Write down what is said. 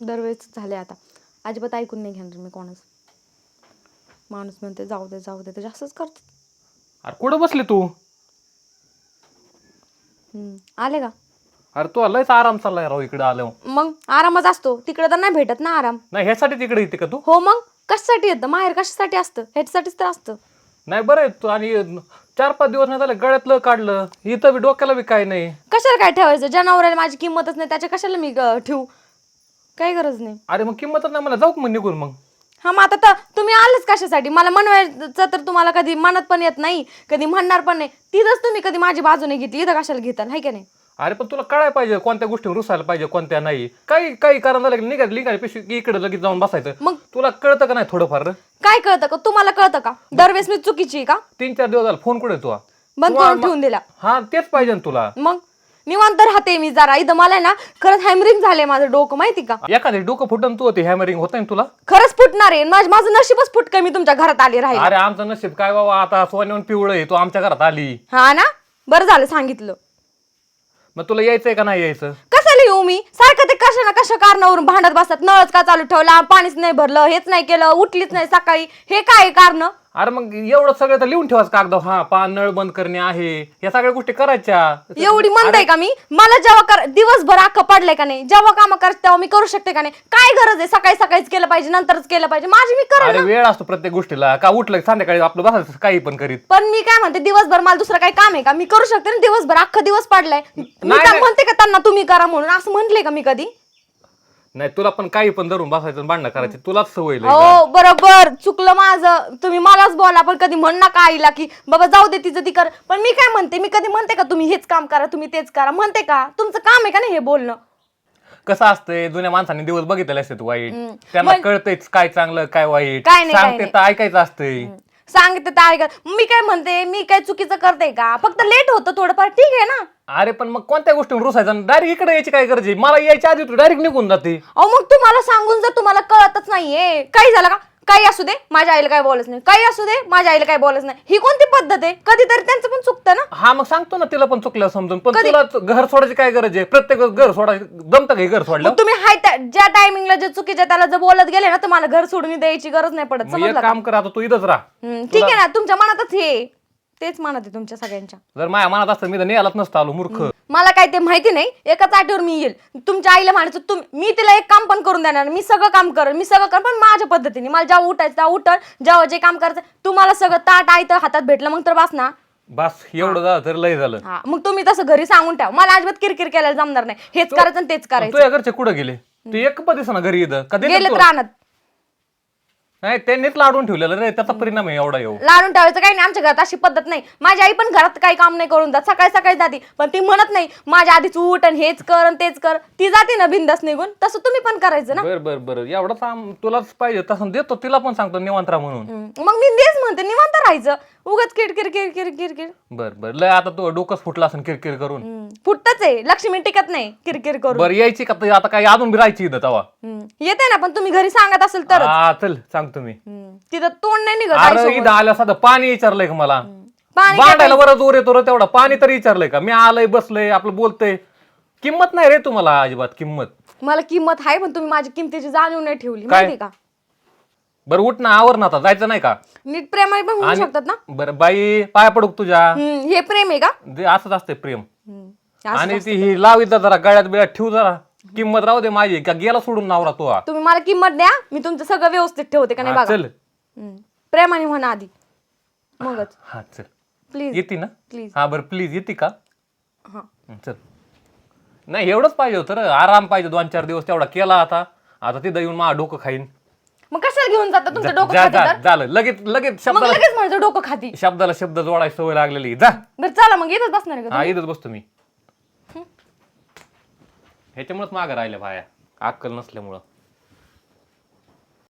दरवेळेस झाले आता. अजिबात ऐकून नाही घेणार मी कोणाच. माणूस म्हणते जाऊ दे जाऊ दे. तर जास्तच करते अरे कुठं बसली तू? हम्म. आले का? अरे तू लयच आराम चाललाय राव इकडे आलो मग आरामच असतो. तिकडे तर नाही भेटत ना आराम. नाही ह्यासाठी तिकडे येते का तू? हो मग. कशासाठी येतं? माहेर कशासाठी असतं? ह्याच्यासाठीच तर असतं. नाही बरं आहे तू. आणि चार पाच दिवस नाही झाले गळ्यातलं काढलं. इथं बी डोक्याला बी काय नाही. कशाला काय ठेवायचं? जनावराला माझी किंमतच नाही. त्याच्या कशाला मी अं, ठेवू काही गरज नाही. अरे मग किंमतच नाही मला जाऊ का मग निघून मग? हा मग आता तर तुम्ही आलेच कशासाठी? मला म्हणवायचं तर तुम्हाला कधी मनात पण येत नाही कधी म्हणणार पण नाही. तिथंच तुम्ही कधी माझी बाजू नाही घेतली इथं कशाला घेताल? हाय का नाही? अरे पण तुला कळायला पाहिजे कोणत्या गोष्टी रुसायला पाहिजे कोणत्या नाही. काही काही कारण झालं की निघायचं लिगायला पिशवी इकडे लगेच जाऊन बसायचं. मग? तुला कळतं का नाही थोडंफार? काय कळतं का? तुम्हाला कळतं का? दरवेळेस मी चुकीची आहे का? तीन चार दिवस झाला फोन कुठे आहे तुला बंद करून ठेवून दिला. हा तेच पाहिजे ना तुला. मग? निवांत राहते मी जरा. इथं मला आहे ना खरंच हॅमरिंग झाले माझं डोकं माहिती का? एखादी डोकं फुटन तू होती हॅमरिंग होत ना तुला? खरंच फुटणार आहे. माझं माझं नशीबच फुटकं मी तुमच्या घरात आली राहील अरे आमचं नशीब काय बाबा आता सोन्याहून पिवळं आहे तू आमच्या घरात आली. हा ना? बरं झालं सांगितलं. मग तुला यायचंय का नाही यायचं? कशाला येऊ मी? सारखं ते कशा ना कशा कारणावरून भांडत बसतात. नळच का चालू ठेवला? पाणीच नाही भरलं हेच नाही केलं उठलीच नाही सकाळी. हे काय कारण? अरे मग एवढं सगळं तर लिहून ठेवाच कागद हा पा नळ बंद करणे आहे. या सगळ्या गोष्टी करायच्या. एवढी म्हणताय का मी? मला जेव्हा कर दिवसभर अख्खं पडलंय का नाही? जेव्हा काम करते तेव्हा मी करू शकते का नाही? काय गरज आहे? सकाळी सकाळीच केलं पाहिजे नंतरच केलं पाहिजे. माझी मी अरे वेळ असतो प्रत्येक गोष्टीला. का उठलं की संध्याकाळी आपलं बसायचं काही पण करीत. पण मी काय म्हणते दिवसभर मला दुसरं काही काम आहे का? मी करू शकते ना दिवसभर अख्खा दिवस पडलाय. मी नाही, काय नाही. म्हणते का त्यांना तुम्ही करा म्हणून? असं म्हंटले का मी कधी? नाही तुला पण काही पण धरून बसायचं भांडणं करायची तुलाच सवय लय. हो बरोबर. चुकलं माझं. तुम्ही मलाच बोला पण कधी म्हण नका आईला की बाबा जाऊ दे तिचं ती कर. पण मी काय म्हणते मी कधी म्हणते का तुम्ही हेच काम करा तुम्ही तेच करा. म्हणते का? तुमचं काम आहे का नाही हे बोलणं? कसं असतंय जुन्या माणसांनी दिवस बघितलेले असतात वाईट. त्यांना कळतंयच काय चांगलं काय वाईट. काय नाही, काय सांगते. तर ऐकायचं असतंय. सांगते तर ऐका मी काय म्हणते मी काय चुकीचं करते का? फक्त लेट होतं थोडंफार ठीक आहे ना? अरे पण मग कोणत्या गोष्टीवर रुसायचं? डायरेक्ट इकडे यायची काय गरज आहे? मला यायच्या आधी तू डायरेक्ट निघून जाते. अहो मग तुम्हाला सांगून जर तुम्हाला कळतच नाहीये. काही झालं का? काही असू दे माझ्या आईला काय बोलच नाही. काही असू दे माझ्या आईला काय बोलच नाही. ही कोणती पद्धत आहे? कधीतरी त्यांचं पण चुकतं ना? हा मग सांगतो ना तिला पण चुकलं समजून. पण कधी? तुला घर सोडायची काय गरज आहे? प्रत्येक घर सोडायचं जमतं का हे घर सोडलं? मग तुम्ही हाय त्या ज्या टायमिंगला जे चुकीच्या त्याला जर बोलत गेले ना तर मला घर सोडून द्यायची गरज नाही पडत. मग समजलं एक का? काम कर आता तू इथंच राहा. हम्म, ठीक आहे ना तुमच्या मनातच हे तेच मनात आहे तुमच्या सगळ्यांच्या. जर माझ्या मनात असतं मी तर निघालाच नसतो आलो मूर्ख. मला काय ते माहिती नाही एकाच आठवड्यावर मी येईल. तुमच्या आईला म्हणायचं तुम मी तिला एक काम पण करून देणार मी सगळं काम करेन मी सगळं कर पण माझ्या पद्धतीने मला जेव्हा उठायचं तेव्हा उठल जेव्हा जे काम करायचं तुम्हाला सगळं ताट आयतं हातात भेटलं मग तर बस ना. बस एवढं झालं तर लय झालं. हा मग तुम्ही तसं घरी सांगून ठेवा. मला अजिबात किरकिर केल्याला जमणार नाही. हेच करायचं आणि तेच करायचं. तुझ्या घरचे कुठं गेले? तू एक पण दिसना घरी इथं? कधी गेलेत रानात. नाही त्यांनीच लाडून ठेवलेलं रे त्याचा परिणाम आहे एवढा येऊ लाडून ठेवायचं काही नाही आमच्या घरात अशी पद्धत नाही. माझी आई पण घरात काही काम नाही करून जात सकाळी सकाळी जाते. पण ती म्हणत नाही माझ्या आधीच उठ आणि हेच कर आणि तेच कर. ती जाते ना बिंदास निघून. तसं तुम्ही पण करायचं ना. बर बर बर. एवढं काम तुलाच पाहिजे तसं देतो तिला पण सांगतो निवांत राहा म्हणून. हम्म. मग मी तेच म्हणते निवांत राहायचं. उगाच किरकिर किरकिर किरकिर. बर बर. लय आता तू डोकंच फुटला असं किरकिर करून. हम्म. फुटतच आहे. लक्ष्मी टिकत नाही किरकिर करून. बर यायची का? आता काय अजून बी राहायची इथं तवा. हम्म. येते ना पण तुम्ही घरी सांगत असेल तरच. हा चल सांगतो. मी. हम्म. तिथं तोंड नाही निघत अरे आईसमोर. इथं आल्या साधं पाणी विचारलंय का मला? पाणी भांडायला बरं जोर येतो रे तेवढा. पाणी तरी विचारलंय का? मी आलंय बसलंय आपलं बोलतोय. किंमत नाही रे तुम्हाला अजिबात किंमत. मला किंमत आहे पण तुम्ही माझी किमतीची जाणीव नाही ठेवली. काय? माहिती का? बरं उठ ना आवर ना आता. जायचं नाही का? नीट प्रेमाने पण होऊ शकतात ना? बरं बाई पाया पडूक तुझ्या. हम्म. हे प्रेम आहे का? असंच असते प्रेम. हम्म. असं आणि ती ही लावी जरा गळ्यात बिळ्यात ठेवू जरा. किंमत राहू दे माझी का गेला सोडून नावरा तो हा. तुम्ही मला किंमत द्या मी तुमचं सगळं व्यवस्थित ठेवते का नाही हा, बघा. चल. हम्म. प्रेमाने म्हणा आधी. मगच. हा चल. प्लीज येते ना? प्लीज हा बरं प्लीज येते का? हा. हं, चल. नाही एवढंच पाहिजे होतं रे. आराम पाहिजे दोन चार दिवस तेवढा केला आता. आता तिथं येऊन माझं डोकं खाईन. मग कशाला घेऊन जाता? तुमचं डोकं जा खाते जा तर? झालं. लगेच लगेच मग शब्दाला लगेच म्हणतो डोकं खाती. शब्दाला शब्द जोडायची सवय लागलेली. जा. बरं चला मग येतच बसणार आहे का हा इथंच बसतो मी. ह्याच्यामुळेच मागं राहिल्या भाया अक्कल नसल्यामुळं.